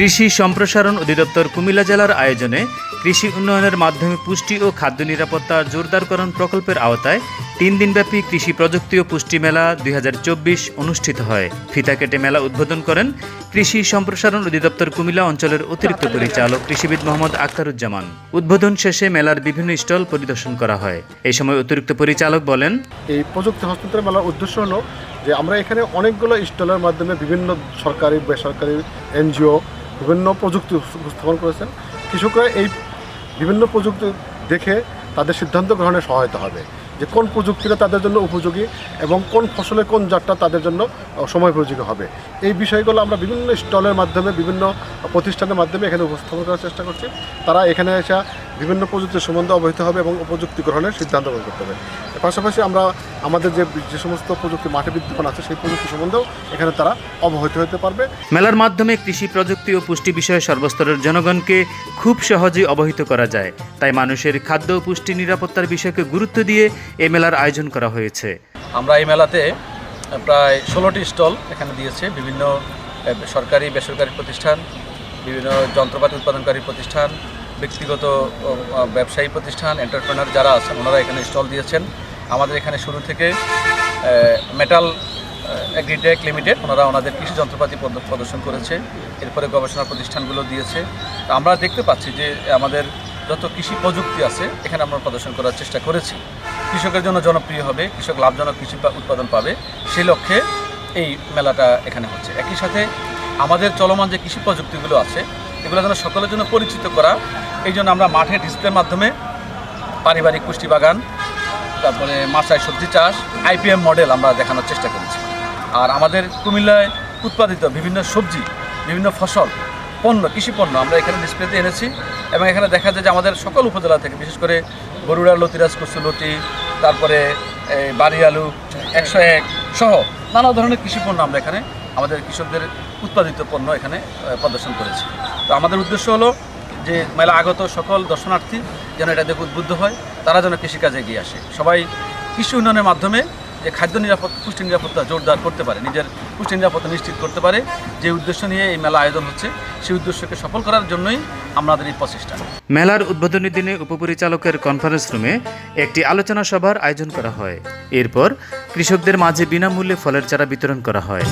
কৃষি সম্প্রসারণ অধিদপ্তর কুমিল্লা জেলার আয়োজনে কৃষি উন্নয়নের মাধ্যমে পুষ্টি ও খাদ্য নিরাপত্তা জোরদারকরণ প্রকল্পের আওতায় তিন দিনব্যাপী কৃষি প্রযুক্তি ও পুষ্টি মেলা দুই হাজার চব্বিশ অনুষ্ঠিত হয়। ফিতা কেটে মেলা উদ্বোধন করেন কৃষি সম্প্রসারণ অধিদপ্তর কুমিল্লা অঞ্চলের অতিরিক্ত পরিচালক কৃষিবিদ মোহাম্মদ আক্তারুজ্জামান উদ্বোধন শেষে মেলার বিভিন্ন স্টল পরিদর্শন করা হয়। এই সময় অতিরিক্ত পরিচালক বলেন, এই প্রযুক্তি হস্তান্তর মেলার উদ্দেশ্য হলো যে আমরা এখানে অনেকগুলো স্টলের মাধ্যমে বিভিন্ন সরকারি, বেসরকারি, এনজিও বিভিন্ন প্রযুক্তি উপস্থাপন করেছেন। কৃষকরা এই বিভিন্ন প্রযুক্তি দেখে তাদের সিদ্ধান্ত গ্রহণে সহায়তা হবে যে কোন প্রযুক্তিটা তাদের জন্য উপযোগী এবং কোন ফসলের কোন জাতটা তাদের জন্য সময় উপযোগী হবে। এই বিষয়গুলো আমরা বিভিন্ন স্টলের মাধ্যমে, বিভিন্ন প্রতিষ্ঠানের মাধ্যমে এখানে উপস্থাপন করার চেষ্টা করছি। তারা এখানে এসে বিভিন্ন প্রযুক্তির সম্বন্ধে অবহিত হবে এবং উপযুক্তি গ্রহণের সিদ্ধান্ত গ্রহণ করতে হবে। এর পাশাপাশি আমরা আমাদের যে যে সমস্ত প্রযুক্তি মাঠে বিদ্যমান আছে সেই প্রযুক্তি সম্বন্ধেও এখানে তারা অবহিত হতে পারবে। মেলার মাধ্যমে কৃষি প্রযুক্তি ও পুষ্টি বিষয়ে সর্বস্তরের জনগণকে খুব সহজেই অবহিত করা যায়। তাই মানুষের খাদ্য ও পুষ্টি নিরাপত্তার বিষয়কে গুরুত্ব দিয়ে এ মেলার আয়োজন করা হয়েছে। আমরা এই মেলাতে প্রায় ষোলোটি স্টল এখানে দিয়েছে। বিভিন্ন সরকারি বেসরকারি প্রতিষ্ঠান বিভিন্ন যন্ত্রপাতি উৎপাদনকারী প্রতিষ্ঠান ব্যক্তিগত ব্যবসায়ী প্রতিষ্ঠান এন্টারপ্রেনার যারা আছেন ওনারা এখানে স্টল দিয়েছেন। আমাদের এখানে শুরু থেকে মেটাল অ্যাগ্রিটেক লিমিটেড ওনারা ওনাদের কৃষি যন্ত্রপাতি প্রদর্শন করেছে, এরপরে গবেষণা প্রতিষ্ঠানগুলো দিয়েছে। আমরা দেখতে পাচ্ছি যে, আমাদের যত কৃষি প্রযুক্তি আছে, এখানে আমরা প্রদর্শন করার চেষ্টা করেছি। কৃষকের জন্য জনপ্রিয় হবে, কৃষক লাভজনক কৃষি উৎপাদন পাবে সেই লক্ষ্যে এই মেলাটা এখানে হচ্ছে। একই সাথে আমাদের চলমান যে কৃষি প্রযুক্তিগুলো আছে এগুলো যেন সকলের জন্য পরিচিত করা, এই জন্য আমরা মাঠে ডিসপ্লের মাধ্যমে পারিবারিক পুষ্টি বাগান, তারপরে মাছায় সবজি চাষ আইপিএম মডেল আমরা দেখানোর চেষ্টা করেছি। আর আমাদের কুমিল্লায় উৎপাদিত বিভিন্ন সবজি, বিভিন্ন ফসল, পণ্য, কৃষি পণ্য আমরা এখানে ডিসপ্লেতে এনেছি এবং এখানে দেখা যায় যে আমাদের সকল উপজেলা থেকে, বিশেষ করে বরুড়া লতিরাজ কচু লতি, তারপরে বাড়ি আলু একশো এক সহ নানা ধরনের কৃষি পণ্য আমরা এখানে আমাদের কৃষকদের উৎপাদিত পণ্য এখানে প্রদর্শন করেছি। তো আমাদের উদ্দেশ্য হলো যে মেলা আগত সকল দর্শনার্থী যেন এটা দেখে উদ্বুদ্ধ হয়, তারা যেন কৃষিকাজে এগিয়ে আসে। সবাই কৃষি উন্নয়নের মাধ্যমে যে খাদ্য নিরাপদ পুষ্টি নিরাপত্তা জোরদার করতে পারে, নিজের পুষ্টি নিরাপত্তা নিশ্চিত করতে পারে, যে উদ্দেশ্য নিয়ে এই মেলা আয়োজন হচ্ছে, সেই উদ্দেশ্যকে সফল করার জন্যই আমাদের এই প্রচেষ্টা। মেলার উদ্বোধনী দিনে উপপরিচালকের কনফারেন্স রুমে একটি আলোচনা সভার আয়োজন করা হয়। এরপর কৃষকদের মাঝে বিনামূল্যে ফলের চারা বিতরণ করা হয়।